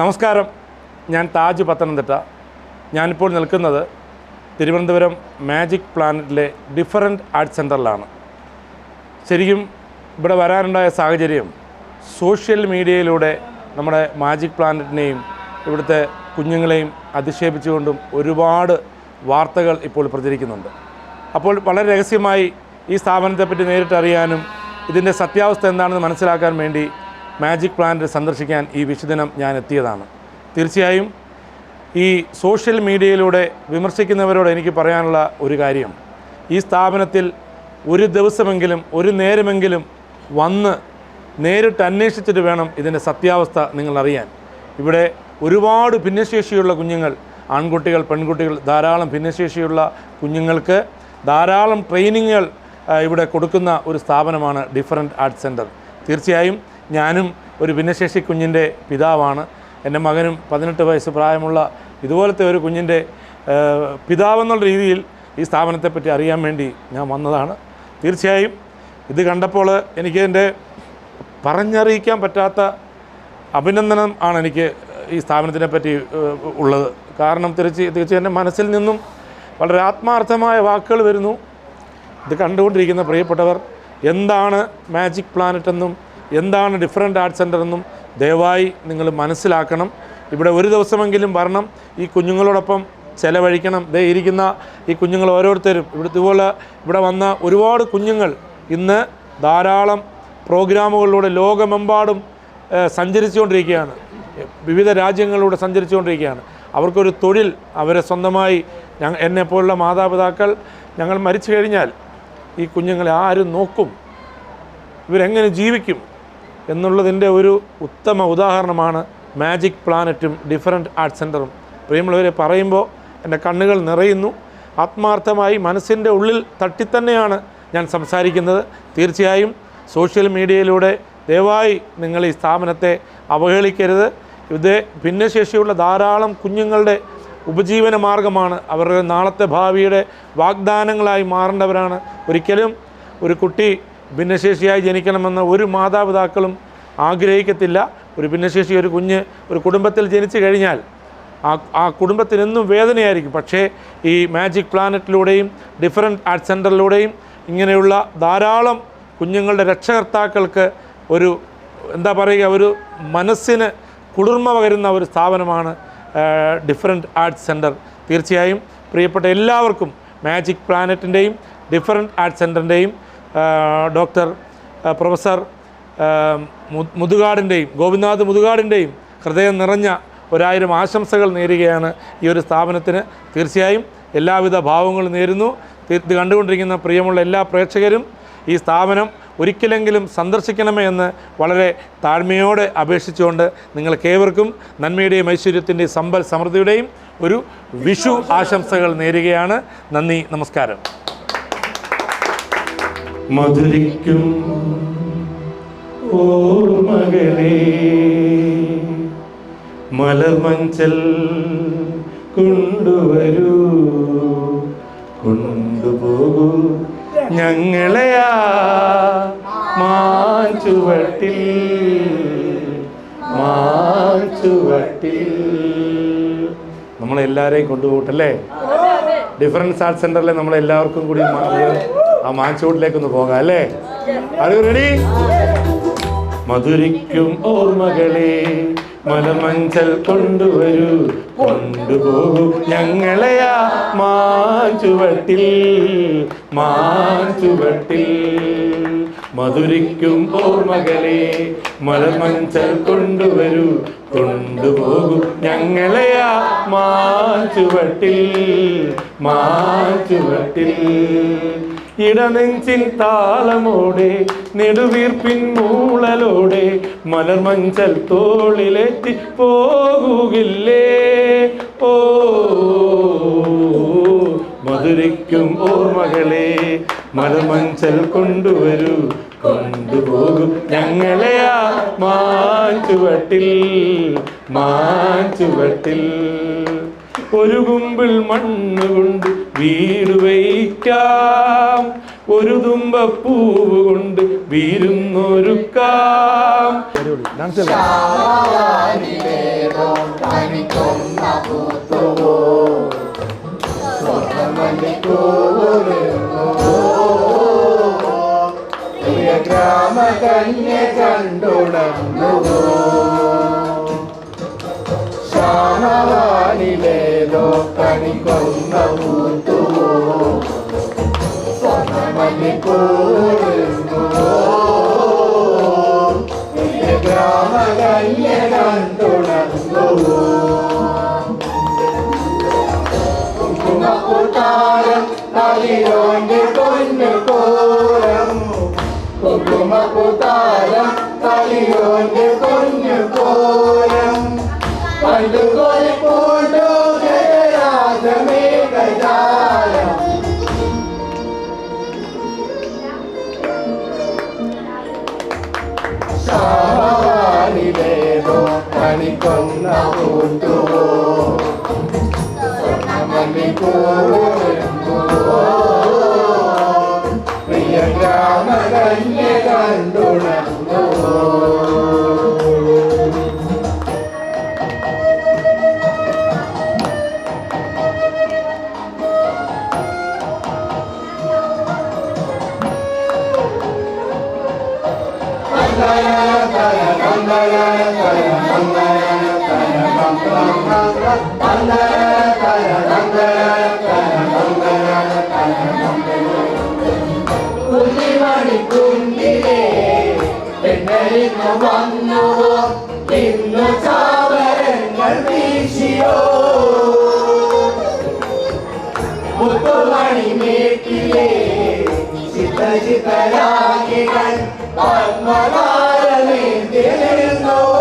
നമസ്കാരം. ഞാൻ താജ് പത്തനംതിട്ട. ഞാനിപ്പോൾ നിൽക്കുന്നത് തിരുവനന്തപുരം മാജിക് പ്ലാനറ്റിലെ ഡിഫറന്റ് ആർട്ട് സെന്ററിലാണ് ശരിക്കും ഇവിടെ വരാനുണ്ടായ സാഹചര്യം സോഷ്യൽ മീഡിയയിലൂടെ നമ്മുടെ മാജിക് പ്ലാനറ്റിനെയും ഇവിടുത്തെ കുഞ്ഞുങ്ങളെയും അധിക്ഷേപിച്ചുകൊണ്ടും ഒരുപാട് വാർത്തകൾ ഇപ്പോൾ പ്രചരിക്കുന്നുണ്ട്. അപ്പോൾ വളരെ രഹസ്യമായി ഈ സ്ഥാപനത്തെപ്പറ്റി നേരിട്ടറിയാനും ഇതിന്റെ സത്യാവസ്ഥ എന്താണെന്ന് മനസ്സിലാക്കാൻ വേണ്ടി മാജിക് പ്ലാന്റ് സന്ദർശിക്കാൻ ഈ വിശുദിനം ഞാൻ എത്തിയതാണ്. തീർച്ചയായും ഈ സോഷ്യൽ മീഡിയയിലൂടെ വിമർശിക്കുന്നവരോട് എനിക്ക് പറയാനുള്ള ഒരു കാര്യം. ഈ സ്ഥാപനത്തിൽ ഒരു ദിവസമെങ്കിലും ഒരു നേരമെങ്കിലും വന്ന് നേരിട്ട് അന്വേഷിച്ചിട്ട് വേണം ഇതിന്റെ സത്യാവസ്ഥ നിങ്ങൾ അറിയാൻ ഇവിടെ ഒരുപാട് ഭിന്നശേഷിയുള്ള കുഞ്ഞുങ്ങൾ ആൺകുട്ടികൾ പെൺകുട്ടികൾ ധാരാളം ഭിന്നശേഷിയുള്ള കുഞ്ഞുങ്ങൾക്ക് ധാരാളം ട്രെയിനിങ്ങുകൾ ഇവിടെ കൊടുക്കുന്ന ഒരു സ്ഥാപനമാണ് ഡിഫറന്റ് ആർട്ട് സെന്റർ തീർച്ചയായും ഞാനും ഒരു ഭിന്നശേഷി കുഞ്ഞിന്റെ പിതാവാണ്. എന്റെ മകനും പതിനെട്ട് വയസ്സ് പ്രായമുള്ള ഇതുപോലത്തെ ഒരു കുഞ്ഞിന്റെ പിതാവെന്നുള്ള രീതിയിൽ ഈ സ്ഥാപനത്തെപ്പറ്റി അറിയാൻ വേണ്ടി ഞാൻ വന്നതാണ്. തീർച്ചയായും ഇത് കണ്ടപ്പോൾ എനിക്ക് എന്റെ പറഞ്ഞറിയിക്കാൻ പറ്റാത്ത അഭിനന്ദനം ആണ് എനിക്ക് ഈ സ്ഥാപനത്തിനെ പറ്റി ഉള്ളത്. കാരണം തിരിച്ച് തിരിച്ച് എന്റെ മനസ്സിൽ നിന്നും വളരെ ആത്മാർത്ഥമായ വാക്കുകൾ വരുന്നു. ഇത് കണ്ടുകൊണ്ടിരിക്കുന്ന പ്രിയപ്പെട്ടവർ എന്താണ് മാജിക് പ്ലാനറ്റ് എന്നും എന്താണ് ഡിഫറെന്റ് ആർട്ട് സെന്റർ എന്നും ദയവായി നിങ്ങൾ മനസ്സിലാക്കണം. ഇവിടെ ഒരു ദിവസമെങ്കിലും വരണം. ഈ കുഞ്ഞുങ്ങളോടൊപ്പം ചിലവഴിക്കണം. ദേ ഇരിക്കുന്ന ഈ കുഞ്ഞുങ്ങൾ ഓരോരുത്തരും. ഇവിടെ ഇതുപോലെ ഇവിടെ വന്ന ഒരുപാട് കുഞ്ഞുങ്ങൾ ഇന്ന് ധാരാളം പ്രോഗ്രാമുകളിലൂടെ ലോകമെമ്പാടും സഞ്ചരിച്ചുകൊണ്ടിരിക്കുകയാണ്. വിവിധ രാജ്യങ്ങളിലൂടെ സഞ്ചരിച്ചുകൊണ്ടിരിക്കുകയാണ്. അവർക്കൊരു തൊഴിൽ അവരെ സ്വന്തമായി ഞങ്ങൾ എന്നെപ്പോലുള്ള മാതാപിതാക്കൾ ഞങ്ങൾ മരിച്ചു കഴിഞ്ഞാൽ ഈ കുഞ്ഞുങ്ങളെ ആരും നോക്കും? ഇവരെങ്ങനെ ജീവിക്കും? എന്നുള്ളതിന്റെ ഒരു ഉത്തമ ഉദാഹരണമാണ് മാജിക് പ്ലാനറ്റും ഡിഫറന്റ് ആർട്ട് സെന്ററും പ്രിയമുള്ളവരെ പറയുമ്പോൾ എന്റെ കണ്ണുകൾ നിറയുന്നു. ആത്മാർത്ഥമായി മനസ്സിന്റെ ഉള്ളിൽ തട്ടിത്തന്നെയാണ് ഞാൻ സംസാരിക്കുന്നത്. തീർച്ചയായും സോഷ്യൽ മീഡിയയിലൂടെ ദയവായി നിങ്ങൾ ഈ സ്ഥാപനത്തെ അവഹേളിക്കരുത്. ഇത് ഭിന്നശേഷിയുള്ള ധാരാളം കുഞ്ഞുങ്ങളുടെ ഉപജീവന മാർഗമാണ്. അവരുടെ നാളത്തെ ഭാവിയുടെ വാഗ്ദാനങ്ങളായി മാറേണ്ടവരാണ്. ഒരിക്കലും ഒരു കുട്ടി ഭിന്നശേഷിയായി ജനിക്കണമെന്ന് ഒരു മാതാപിതാക്കളും ആഗ്രഹിക്കത്തില്ല. ഒരു ഭിന്നശേഷി ഒരു കുഞ്ഞ് ഒരു കുടുംബത്തിൽ ജനിച്ചു കഴിഞ്ഞാൽ ആ ആ കുടുംബത്തിനെന്നും വേദനയായിരിക്കും. പക്ഷേ ഈ മാജിക് പ്ലാനറ്റിലൂടെയും ഡിഫറെന്റ് ആർട്ട് സെന്ററിലൂടെയും ഇങ്ങനെയുള്ള ധാരാളം കുഞ്ഞുങ്ങളുടെ രക്ഷകർത്താക്കൾക്ക് ഒരു എന്താ പറയുക ഒരു മനസ്സിന് കുളിർമ പകരുന്ന ഒരു സ്ഥാപനമാണ് ഡിഫറെന്റ് ആർട്ട് സെന്റർ തീർച്ചയായും പ്രിയപ്പെട്ട എല്ലാവർക്കും മാജിക് പ്ലാനറ്റിന്റെയും ഡിഫറെന്റ് ആർട്ട് സെന്ററിന്റെയും ഡോക്ടർ പ്രൊഫസർ മുതുകാടിന്റെയും ഗോപിനാഥ് മുതുകാടിന്റെയും ഹൃദയം നിറഞ്ഞ ഒരായിരം ആശംസകൾ നേരുകയാണ് ഈ ഒരു സ്ഥാപനത്തിന്. തീർച്ചയായും എല്ലാവിധ ഭാവങ്ങളും നേരുന്നു. ഇത് കണ്ടുകൊണ്ടിരിക്കുന്ന പ്രിയമുള്ള എല്ലാ പ്രേക്ഷകരും ഈ സ്ഥാപനം ഒരിക്കലെങ്കിലും സന്ദർശിക്കണമേ എന്ന് വളരെ താഴ്മയോടെ അപേക്ഷിച്ചുകൊണ്ട് നിങ്ങൾക്കേവർക്കും നന്മയുടെയും ഐശ്വര്യത്തിന്റെയും സമ്പൽ സമൃദ്ധിയുടെയും ഒരു വിഷു ആശംസകൾ നേരുകയാണ്. നന്ദി നമസ്കാരം. മധുരിക്കും ഓർമ്മകളെ. മലർമഞ്ചൽ കൊണ്ടുവരൂ. കൊണ്ടുപോകൂ. ഞങ്ങളെയാ മാഞ്ചുവട്ടിൽ മാഞ്ചുവട്ടിൽ നമ്മളെല്ലാരെയും കൊണ്ടുപോകട്ടല്ലേ? ഡിഫറൻസ് ആർട്ട് സെന്ററിൽ നമ്മളെല്ലാവർക്കും കൂടി ആ മാഞ്ചുവട്ടിലേക്ക് ഒന്ന് പോകാം അല്ലേ? അത് റെഡി മധുരിക്കും ഓർമ്മകളെ മലമഞ്ചൽ കൊണ്ടുവരൂ. കൊണ്ടുപോകൂ ഞങ്ങളെയാ മാഞ്ചുവട്ടിൽ മാഞ്ചുവട്ടിൽ മധുരിക്കും ഓർമ്മകളെ മലമഞ്ചൽ കൊണ്ടുവരൂ. കൊണ്ടുപോകും ഞങ്ങളെയാ മാറ്റുവട്ടിൽ മാറ്റുവട്ടിൽ. ഇടനെഞ്ചിൻ താളമോടെ നെടുവീർപ്പിൻ മൂളലോടെ മലർമഞ്ചൽ തോളിലെത്തി പോകുകില്ലേ? ഓ മധുരയ്ക്കും ഓർമ്മകളെ മലർമഞ്ചൽ കൊണ്ടുവരൂ. കൊണ്ടുപോകും. ഞങ്ങളെ ആ മാറ്റുവട്ടിൽ മാഞ്ചുവട്ടിൽ ഒരു കുമ്പിൾ മണ്ണ് കൊണ്ട് വീട് വയ്ക്കാം. ഒരു തുമ്പപ്പൂവ് കൊണ്ട് വീരുന്നൊരുക്കാം. തനിക്കൊന്നോ రామ కన్య కండుడమ్ముగో శ్యామవాణి లేదో కని కొంగూతూ స్వతమని కోరుగో కుంకుమ కుటారం నలిలోని పొన్నుకో കുങ്കുമപ്പൂത്താരം തലിയോന്റെ കുഞ്ഞു കോലം. പണ്ടുകൊലി പൂണ്ടു ഗജരാജമേഘജാലം ശാവാനിലേതോ കണിക്കൊന്ന പൂത്തുവോ? പ്രിയ വന്നുവോ ഇന്നു ചാവരങ്ങൾ വീശിയോ മുത്തുമണി മേട്ടിലേ ചിത്ത ചിത്തരാഗികൾ There is no